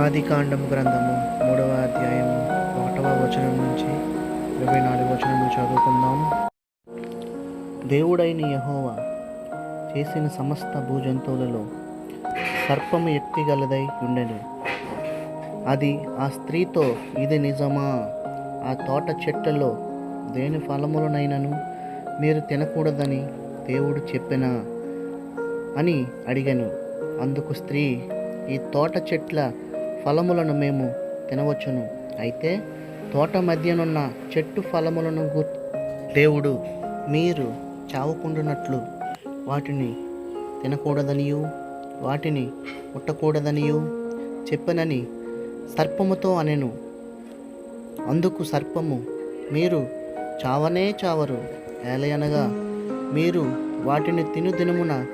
ఆదికాండం గ్రంథము మూడవ అధ్యాయము ఒకటవ వచనం నుంచి ఇరవై నాలుగు వచనం చదువుకుందాం. దేవుడైన యహోవా చేసిన సమస్త భూజంతువులలో సర్పము ఎత్తిగలదై ఉండెను. అది ఆ స్త్రీతో ఇది నిజమా? ఆ తోట చెట్లలో దేని ఫలములనైనను మీరు తినకూడదని దేవుడు చెప్పినా అని అడిగాను. అందుకు స్త్రీ ఈ తోట చెట్ల ఫలములను మేము తినవచ్చును. అయితే తోట మధ్యనున్న చెట్టు ఫలములను గు దేవుడు మీరు చావకుండునట్లు వాటిని తినకూడదనియు వాటిని ముట్టకూడదనియు చెప్పనని సర్పముతో అనెను. అందుకు సర్పము మీరు చావనే చావరు. ఏలయనగా మీరు వాటిని తిను దినమున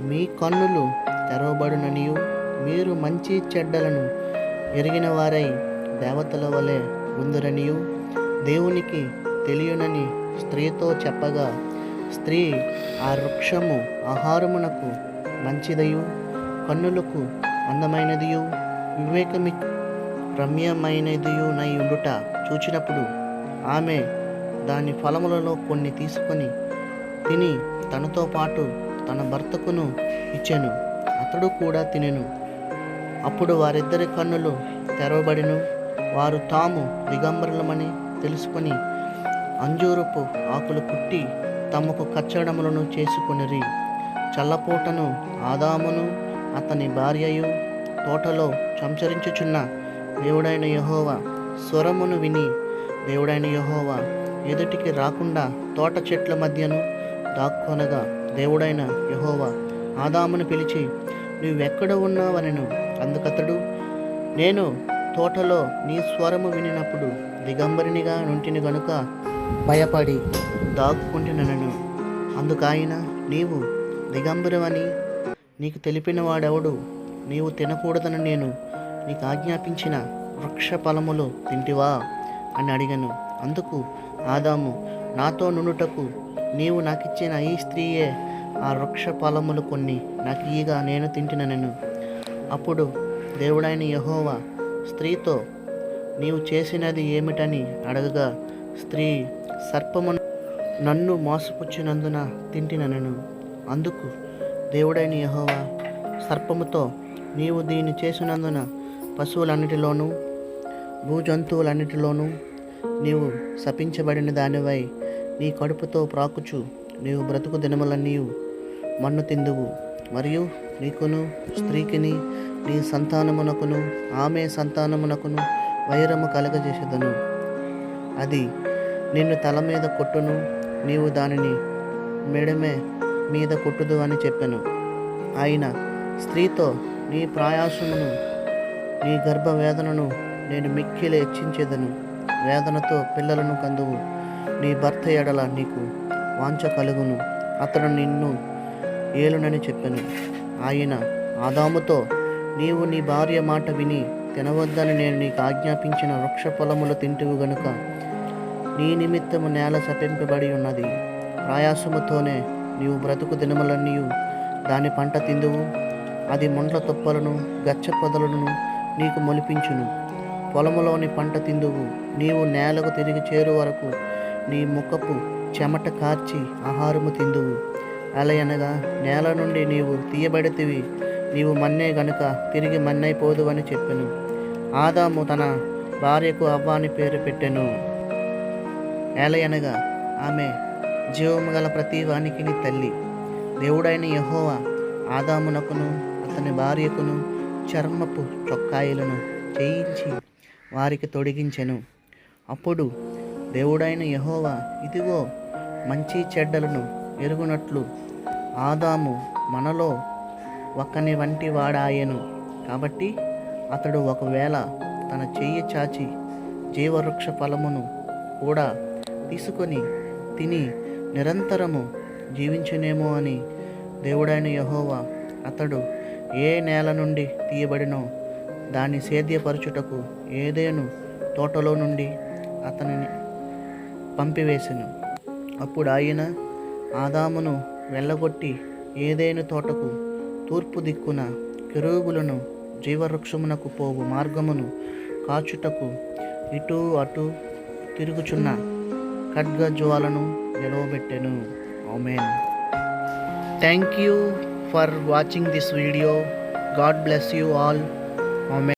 మీ కన్నులు తెరవబడుననియు. మీరు మంచి చెడ్డలను ఎరిగిన వారై దేవతల వలె ఉందరనియు. దేవునికి తెలియనని స్త్రీతో చెప్పగా స్త్రీ ఆ వృక్షము ఆహారమునకు మంచిదయు కన్నులకు అందమైనదియు వివేకమి రమ్యమైనదియునై ఉండుట చూచినప్పుడు ఆమె దాని ఫలములలో కొన్ని తీసుకొని తిని తనతో పాటు తన భర్తకును ఇచ్చెను. అతడు కూడా తినెను. అప్పుడు వారిద్దరి కన్నులు తెరవబడిను. వారు తాము దిగంబరులమని తెలుసుకొని అంజూరపు ఆకులు కుట్టి తమకు కచ్చడములను చేసుకొనిరి. చల్లపూటను ఆదామును అతని భార్యయు తోటలో సంచరించుచున్న దేవుడైన యహోవా స్వరమును విని దేవుడైన యహోవా ఎదుటికి రాకుండా తోట చెట్ల మధ్యను దాక్కొనగా దేవుడైన యహోవా ఆదామును పిలిచి నువ్వెక్కడ ఉన్నావనను? అందుకతడు నేను తోటలో నీ స్వరము వినినప్పుడు దిగంబరినిగా నుంటిని గనుక భయపడి దాక్కుంటున్నాను. అందుకాయన నీవు దిగంబరమని నీకు తెలిపిన వాడెవడు నీవు తినకూడదని నేను నీకు ఆజ్ఞాపించిన వృక్ష ఫలములు తింటివా? అని అడిగాను. అందుకు ఆదాము నాతో నుండుటకు నీవు నాకిచ్చిన ఈ స్త్రీయే ఆ వృక్ష ఫలములు కొన్ని నాకు ఈగా నేను తింటున్నాను. అప్పుడు దేవుడైన యహోవా స్త్రీతో నీవు చేసినది ఏమిటని అడగగా స్త్రీ సర్పమును నన్ను మోసపుచ్చినందున తింటినను అందుకు దేవుడైన యహోవా సర్పముతో నీవు దీన్ని చేసినందున పశువులన్నిటిలోనూ భూజంతువులన్నిటిలోనూ నీవు శపించబడిన దానివై నీ కడుపుతో ప్రాకుచు నీవు బ్రతుకు దినములన్నీ మన్ను తిందువు. మరియు నీకును స్త్రీకిని నీ సంతానమునకును ఆమె సంతానమునకును వైరము కలగజేసేదను. అది నిన్ను తల మీద కొట్టును నీవు దానిని మెడమే మీద కొట్టుదు అని చెప్పాను. ఆయన స్త్రీతో నీ ప్రయాసమును నీ గర్భ వేదనను నేను మిక్కిలి హెచ్చించేదను. వేదనతో పిల్లలను కందువు నీ భర్త ఎడల నీకు వాంఛ కలుగును. అతడు నిన్ను ఏలునని చెప్పాను. ఆయన ఆదాముతో నీవు నీ భార్య మాట విని తినవద్దని నేను నీకు ఆజ్ఞాపించిన వృక్ష పొలములు తింటువు గనుక నీ నిమిత్తము నేల శపింపబడి ఉన్నది. ప్రయాసముతోనే నీవు బ్రతుకు దినములన్నీయు. దాని పంట తిందువు. అది ముండ్ల తుప్పలను గచ్చ పొదలను నీకు మొలిపించును. పొలములోని పంట తిందువు. నీవు నేలకు తిరిగి చేరు వరకు నీ ముఖపు చెమట కార్చి ఆహారము తిందువు. అలయనగా నేల నుండి నీవు తీయబడితివి. నీవు మన్నే గనుక తిరిగి మన్నైపోదు అని చెప్పెను. ఆదాము తన భార్యకు అవ్వాని పేరు పెట్టెను. ఏలయనగా ఆమె జీవము గల ప్రతి వానికి తల్లి. దేవుడైన యహోవ ఆదామునకును అతని భార్యకును చర్మపు చొక్కాయిలను చేయించి వారికి తొడిగించెను. అప్పుడు దేవుడైన యహోవ ఇదిగో మంచి చెడ్డలను ఎరుగునట్లు ఆదాము మనలో ఒకని వంటి వాడాయను. కాబట్టి అతడు ఒకవేళ తన చెయ్యి చాచి జీవవృక్ష ఫలమును కూడా తీసుకొని తిని నిరంతరము జీవించునేమో అని దేవుడైన యహోవా అతడు ఏ నేల నుండి తీయబడినో దాన్ని సేద్యపరచుటకు ఏదేను తోటలో నుండి అతనిని పంపివేశను అప్పుడు ఆయన ఆదామును వెళ్ళగొట్టి ఏదేను తోటకు తూర్పు దిక్కున కెరూబులను జీవవృక్షమునకు పోవు మార్గమును కాచుటకు ఇటు అటు తిరుగుచున్న ఖడ్గజ్వాలను నిలవబెట్టెను. Amen. Thank you for watching this video God bless you all amen